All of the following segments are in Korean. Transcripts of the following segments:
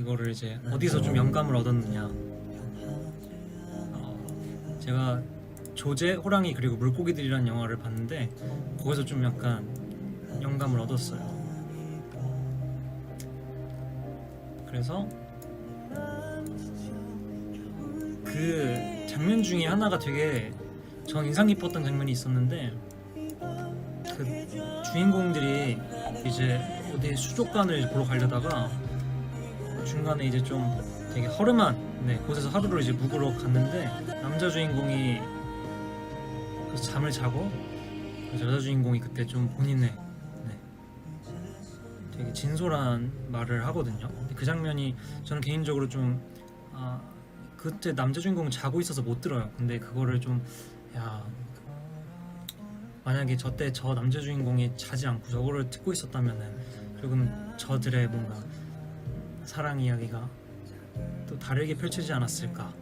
이거를 이제 어디서 좀 영감을 얻었느냐. 어, 제가 조제, 호랑이 그리고 물고기들이라는 영화를 봤는데 거기서 좀 약간 영감을 얻었어요. 그래서 그 장면 중에 하나가 되게 전 인상 깊었던 장면이 있었는데 그 주인공들이 이제 어디 수족관을 보러 가려다가 중간에 이제 좀 되게 허름한 네, 곳에서 하루를 이제 묵으러 갔는데 남자 주인공이 잠을 자고 여자 주인공이 그때 좀 본인의 네, 되게 진솔한 말을 하거든요. 근데 그 장면이 저는 개인적으로 좀 아, 그때 남자 주인공은 자고 있어서 못 들어요. 근데 그거를 좀 야. 만약에 저때 저 남자 주인공이 자지 않고 저거를 듣고 있었다면은 조금 저들의 뭔가 사랑 이야기가 또 다르게 펼쳐지지 않았을까?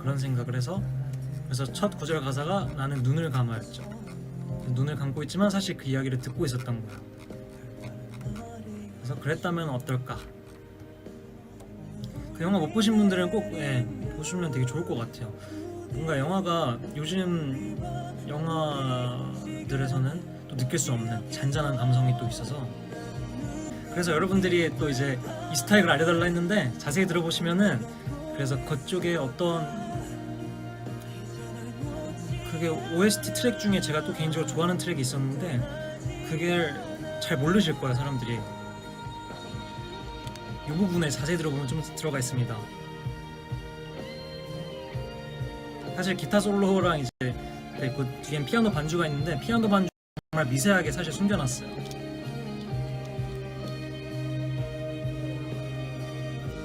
그런 생각을 해서 그래서 첫 구절 가사가 나는 눈을 감아였죠. 눈을 감고 있지만 사실 그 이야기를 듣고 있었던 거야. 그래서 그랬다면 어떨까? 그 영화 못 보신 분들은 꼭 예, 보시면 되게 좋을 것 같아요. 뭔가 영화가 요즘 영화들에서는 또 느낄 수 없는 잔잔한 감성이 또 있어서 그래서 여러분들이 또 이제 이 스타일을 알려달라 했는데 자세히 들어보시면은 그래서 그쪽에 어떤 그게 OST 트랙 중에 제가 또 개인적으로 좋아하는 트랙이 있었는데 그게 잘 모르실 거예요 사람들이. 이 부분에 자세히 들어보면 좀 들어가 있습니다. 사실 기타 솔로랑 이제 그 뒤엔 피아노 반주가 있는데 피아노 반주 정말 미세하게 사실 숨겨놨어요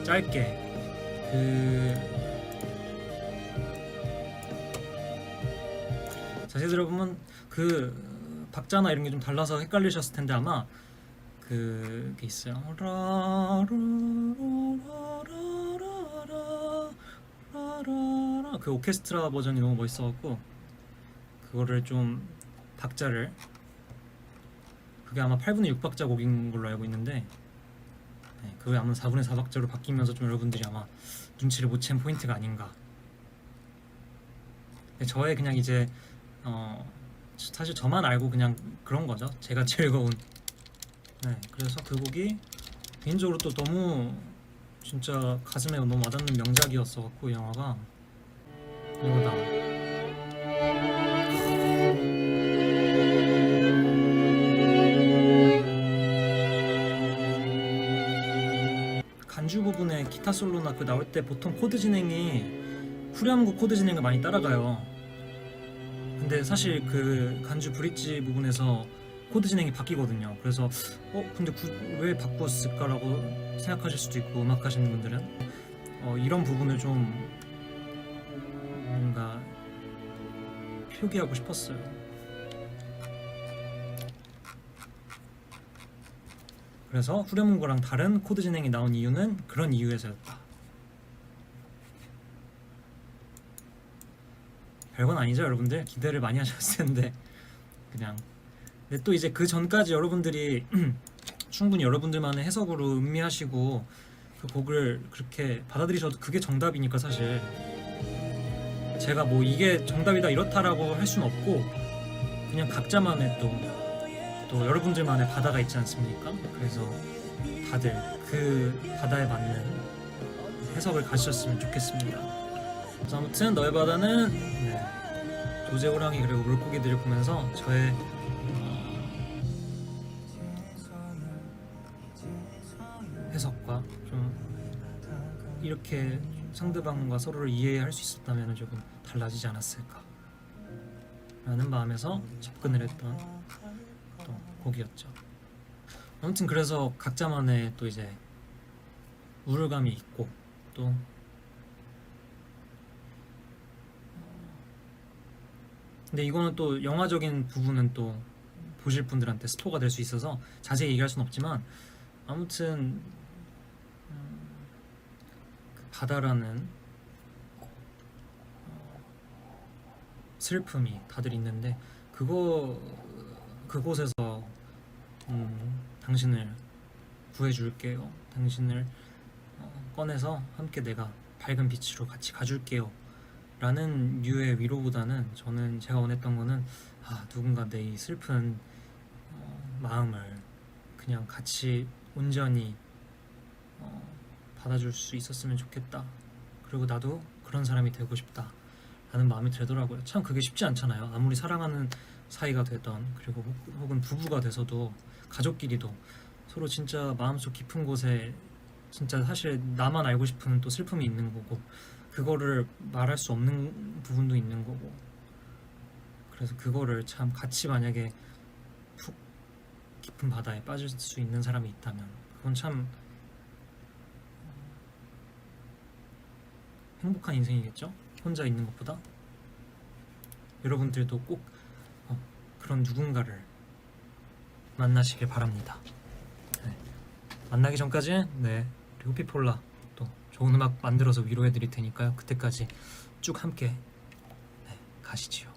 짧게. 그 자세히 들어보면 그 박자나 이런 게 좀 달라서 헷갈리셨을 텐데 아마 그게 있어요. 그 오케스트라 버전이 너무 멋있어갖고 그거를 좀 박자를. 그게 아마 8분의 6박자 곡인 걸로 알고 있는데 그게 아마 4분의 4박자로 바뀌면서 좀 여러분들이 아마 눈치를 못 챈 포인트가 아닌가. 저의 그냥 이제 어 사실 저만 알고 그냥 그런 거죠. 제가 즐거운. 네, 그래서 그 곡이 개인적으로 또 너무 진짜 가슴에 너무 와닿는 명작이었어 갖고 영화가 이거다. 기타 솔로나 그 나올 때 보통 코드 진행이 후렴구 코드 진행을 많이 따라가요. 근데 사실 그 간주 브릿지 부분에서 코드 진행이 바뀌거든요. 그래서 어 근데 구- 왜 바꿨을까라고 생각하실 수도 있고 음악 하시는 분들은 어, 이런 부분을 좀 뭔가 표기하고 싶었어요. 그래서 후렴구랑 다른 코드 진행이 나온 이유는 그런 이유에서였다. 별건 아니죠, 여러분들. 기대를 많이 하셨을 텐데 그냥. 근데 또 이제 그 전까지 여러분들이 충분히 여러분들만의 해석으로 음미하시고 그 곡을 그렇게 받아들이셔도 그게 정답이니까 사실 제가 뭐 이게 정답이다 이렇다라고 할 수는 없고 그냥 각자만의 또 또 여러분들만의 바다가 있지 않습니까? 그래서 다들 그 바다에 맞는 해석을 가지셨으면 좋겠습니다. 아무튼 너의 바다는 네, 조제 호랑이 그리고 물고기들을 보면서 저의 어, 해석과 좀 이렇게 상대방과 서로를 이해할 수 있었다면 조금 달라지지 않았을까 라는 마음에서 접근을 했던 또 곡이었죠. 아무튼 그래서 각자만의 또 이제 우울감이 있고 또 근데 이거는 또 영화적인 부분은 또 보실 분들한테 스포가 될 수 있어서 자세히 얘기할 수는 없지만 아무튼 음, 그 바다라는 어, 슬픔이 다들 있는데 그거 그곳에서 음, 당신을 구해줄게요. 당신을 어, 꺼내서 함께 내가 밝은 빛으로 같이 가줄게요. 라는 류의 위로보다는 저는 제가 원했던 거는 아 누군가 내 이 슬픈 어, 마음을 그냥 같이 온전히 어, 받아줄 수 있었으면 좋겠다. 그리고 나도 그런 사람이 되고 싶다. 라는 마음이 들더라고요. 참 그게 쉽지 않잖아요. 아무리 사랑하는 사이가 되던 그리고 혹- 혹은 부부가 돼서도 가족끼리도 서로 진짜 마음속 깊은 곳에 진짜 사실 나만 알고 싶은 또 슬픔이 있는 거고 그거를 말할 수 없는 부분도 있는 거고 그래서 그거를 참 같이 만약에 푹 깊은 바다에 빠질 수 있는 사람이 있다면 그건 참 행복한 인생이겠죠? 혼자 있는 것보다 여러분들도 꼭 어, 그런 누군가를 만나시길 바랍니다. 네. 만나기 전까지 네 그리고 피폴라 또 좋은 음악 만들어서 위로해 드릴 테니까요. 그때까지 쭉 함께 네, 가시지요.